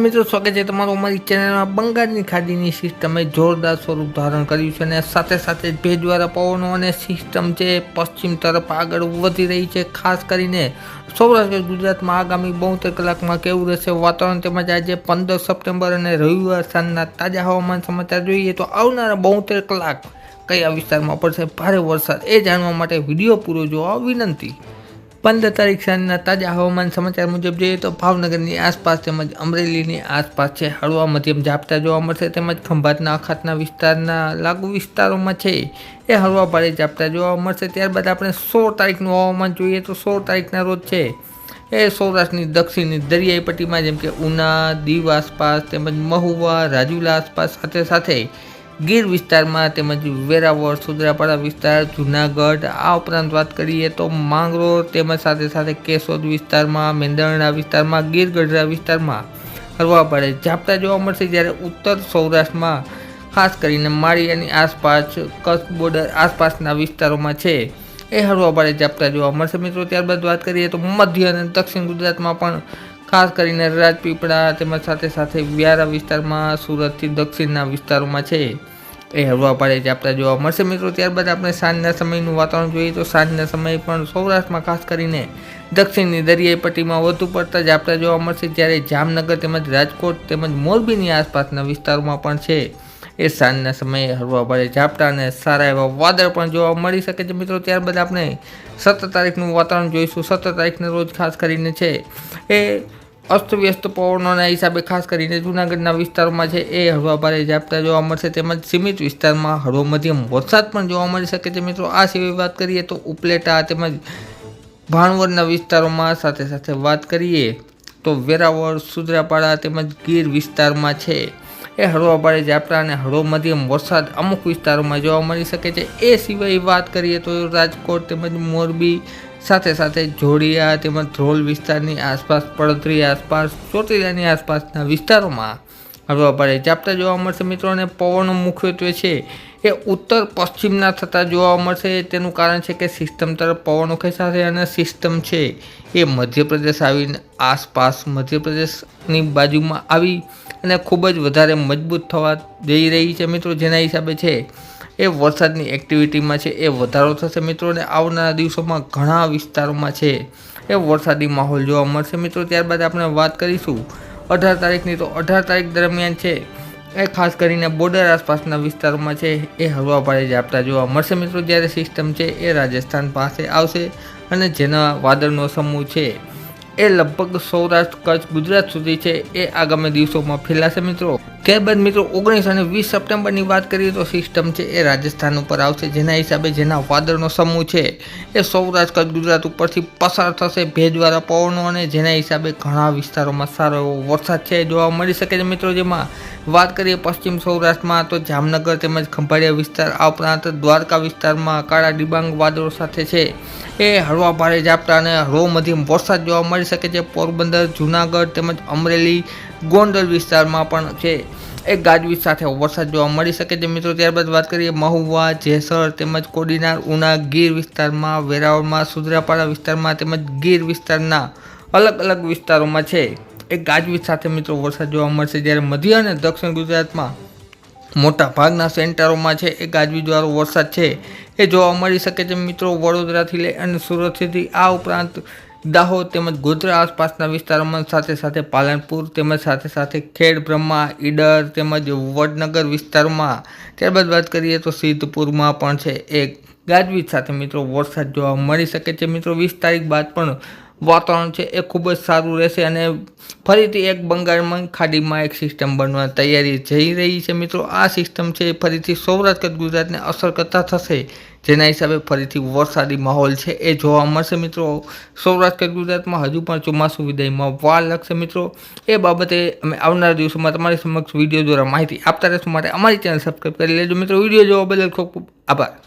મિત્રો, સ્વાગત છે તમારું અમારી ચેનલમાં બંગાળની ખાડીની સિસ્ટમે જોરદાર સ્વરૂપ ધારણ કર્યું છે અને સાથે સાથે ભેજવાળા પવનો અને સિસ્ટમ છે પશ્ચિમ તરફ આગળ વધી રહી છે. ખાસ કરીને સૌરાષ્ટ્ર, ગુજરાતમાં આગામી બોતેર કલાકમાં કેવું રહેશે વાતાવરણ તેમજ આજે પંદર સપ્ટેમ્બર અને રવિવાર સાંજના તાજા હવામાન સમાચાર જોઈએ તો આવનારા બોતેર કલાક કયા વિસ્તારમાં પડશે? ભારે વરસાદ, એ જાણવા માટે વીડિયો પૂરો જોવા વિનંતી. પંદર તારીખ સાંજના તાજા હવામાન સમાચાર મુજબ જોઈએ તો ભાવનગરની આસપાસ તેમજ અમરેલીની આસપાસ છે. હળવા મધ્યમ ઝાપટા જોવા મળશે તેમજ ખંભાતના અખાતના વિસ્તારના લાગુ વિસ્તારોમાં છે. એ હળવા ભારે ઝાપટા જોવા મળશે. ત્યારબાદ આપણે સોળ તારીખનું હવામાન જોઈએ તો સોળ તારીખના રોજ છે. એ સૌરાષ્ટ્રની દક્ષિણની દરિયાઈ પટ્ટીમાં જેમ કે ઉના, દીવ આસપાસ તેમજ મહુવા, રાજુલા આસપાસ સાથે સાથે ગીર વિસ્તારમાં તેમજ વેરાવળ, સુદ્રાપાડા વિસ્તાર, જુનાગઢ, આ ઉપરાંત વાત કરીએ તો માંગરોળ તેમજ સાથે સાથે કેશોદ વિસ્તારમાં, મેંદરણા વિસ્તારમાં ગીર ગઢડા વિસ્તારમાં હળવા પડે. ઝાપટા જોવા મળશે જ્યારે ઉત્તર સૌરાષ્ટ્રમાં, ખાસ કરીને માળિયાની આસપાસ, કચ્છ બોર્ડર આસપાસના વિસ્તારોમાં છે એ હળવા પડે ઝાપટા જોવા મળશે. મિત્રો, ત્યારબાદ વાત કરીએ તો મધ્ય અને દક્ષિણ ગુજરાતમાં પણ ખાસ કરીને રાજપીપળા તેમજ સાથે સાથે વ્યારા વિસ્તારમાં, સુરતથી દક્ષિણના વિસ્તારોમાં છે. એ હળવા પાડે ઝાપટા જોવા મળશે મિત્રો. ત્યારબાદ આપણે સાંજના સમયનું વાતાવરણ જોઈએ તો સાંજના સમયે પણ સૌરાષ્ટ્રમાં ખાસ કરીને દક્ષિણની દરિયાઈ પટ્ટીમાં વધુ પડતા ઝાપટા જોવા મળશે. જ્યારે જામનગર તેમજ રાજકોટ તેમજ મોરબીની આસપાસના વિસ્તારોમાં પણ છે. એ સાંજના સમયે હળવા ભારે ઝાપટા અને સારા એવા વાદળ પણ જોવા મળી શકે છે મિત્રો. ત્યારબાદ આપણે સત્તર તારીખનું વાતાવરણ જોઈશું. સત્તર તારીખના રોજ ખાસ કરીને છે એ અસ્તવ્યસ્ત પવનોના હિસાબે ખાસ કરીને જૂનાગઢના વિસ્તારોમાં છે એ હળવા ભારે ઝાપટા જોવા મળશે તેમજ સીમિત વિસ્તારમાં હળવો મધ્યમ વરસાદ પણ જોવા મળી શકે છે. મિત્રો, આ સિવાય વાત કરીએ તો ઉપલેટા તેમજ ભાણવડના વિસ્તારોમાં સાથે સાથે વાત કરીએ તો વેરાવળ સુદ્રાપાડા તેમજ ગીર વિસ્તારમાં છે એ હળવા ભારે ઝાપટા અને હળવો મધ્યમ વરસાદ અમુક વિસ્તારોમાં જોવા મળી શકે છે. એ સિવાય વાત કરીએ તો રાજકોટ તેમજ મોરબી સાથે સાથે જોડિયા તેમજ ધ્રોલ વિસ્તારની આસપાસ, પડોતરી આસપાસ, ચોટીલાની આસપાસના વિસ્તારોમાં હળવા ભારે ઝાપટા જોવા મળશે. મિત્રો અને પવનો મુખ્યત્વે છે એ ઉત્તર પશ્ચિમના થતા જોવા મળશે. તેનું કારણ છે કે સિસ્ટમ તરફ પવનો ખેંચાશે અને સિસ્ટમ છે એ મધ્યપ્રદેશ આવીને આસપાસ મધ્યપ્રદેશની બાજુમાં આવી અને ખૂબ જ વધારે મજબૂત થવા જઈ રહી છે. મિત્રો, જેના હિસાબે છે એ વરસાદની એક્ટિવિટીમાં છે, એ વધારો થશે મિત્રો અને આવનારા દિવસોમાં ઘણા વિસ્તારોમાં છે. એ વરસાદી માહોલ જોવા મળશે મિત્રો. ત્યારબાદ આપણે વાત કરીશું અઢાર તારીખની તો અઢાર તારીખ દરમિયાન છે. એ ખાસ કરીને બોર્ડર આસપાસના વિસ્તારોમાં છે, એ હળવા પાડે ઝાપટા જોવા મળશે મિત્રો. જ્યારે સિસ્ટમ છે, એ રાજસ્થાન પાસે આવશે અને જેના વાદળનો સમૂહ છે, એ લગભગ સૌરાષ્ટ્ર, કચ્છ, ગુજરાત સુધી છે, એ આગામી દિવસોમાં ફેલાશે મિત્રો. ત્યારબાદ મિત્રો ઓગણીસ અને વીસ સપ્ટેમ્બરની વાત કરીએ તો સિસ્ટમ છે એ રાજસ્થાન ઉપર આવશે. જેના હિસાબે જેના વાદળનો સમૂહ છે એ સૌરાષ્ટ્ર કચ્છ ગુજરાત ઉપરથી પસાર થશે ભેજવાળા પવનો અને જેના હિસાબે ઘણા વિસ્તારોમાં સારો એવો વરસાદ છે જોવા મળી શકે છે મિત્રો. જેમાં વાત કરીએ પશ્ચિમ સૌરાષ્ટ્રમાં તો જામનગર તેમજ ખંભાળિયા વિસ્તાર, આ ઉપરાંત દ્વારકા વિસ્તારમાં કાળા ડિબાંગ વાદળો સાથે છે. એ હળવા ભારે ઝાપટા અને હળવો મધ્યમ વરસાદ જોવા મળી શકે છે. પોરબંદર, જૂનાગઢ તેમજ અમરેલી, ગોંડલ વિસ્તારમાં પણ છે. એ ગાજવીજ સાથે વરસાદ જોવા મળી શકે છે. મિત્રો, ત્યારબાદ વાત કરીએ મહુવા, જેસર તેમજ કોડીનાર, ઉના ગીર વિસ્તારમાં, વેરાવળમાં સુદ્રાપાડા વિસ્તારમાં તેમજ ગીર વિસ્તારના અલગ અલગ વિસ્તારોમાં છે. એ ગાજવીજ સાથે મિત્રો વરસાદ જોવા મળશે જ્યારે મધ્ય અને દક્ષિણ ગુજરાતમાં મોટા ભાગના સેન્ટરોમાં છે. એ ગાજવીજવાળો વરસાદ છે. એ જોવા મળી શકે છે મિત્રો વડોદરાથી લઈ અને સુરત સુધી આ ઉપરાંત દાહોદ તેમજ ગોધરા આસપાસના વિસ્તારોમાં સાથે સાથે પાલનપુર તેમજ સાથે સાથે ખેડ, બ્રહ્મા, ઈડર તેમજ વડનગર વિસ્તારમાં. ત્યારબાદ વાત કરીએ તો સિદ્ધપુરમાં પણ છે એક ગાજવીજ સાથે મિત્રો વરસાદ જોવા મળી શકે છે. મિત્રો વીસ તારીખ બાદ પણ વાતાવરણ છે એ ખૂબ જ સારું રહેશે અને ફરીથી એક બંગાળમાં ખાડીમાં એક સિસ્ટમ બનવા તૈયારી જઈ રહી છે મિત્રો. આ સિસ્ટમ છે એ ફરીથી સૌરાષ્ટ્ર ગુજરાતને અસર કરતા થશે, જેના હિસાબે ફરીથી વરસાદી માહોલ છે એ જોવા મળશે મિત્રો. સૌરાષ્ટ્ર ગુજરાતમાં હજુ પણ ચોમાસું વિદાયમાં વાર લાગશે મિત્રો. એ બાબતે અમે આવનારા દિવસોમાં તમારી સમક્ષ વીડિયો દ્વારા માહિતી આપતા રહેશું. માટે અમારી ચેનલ સબસ્ક્રાઈબ કરી લેજો મિત્રો. વીડિયો જોવા બદલ ખૂબ ખૂબ આભાર.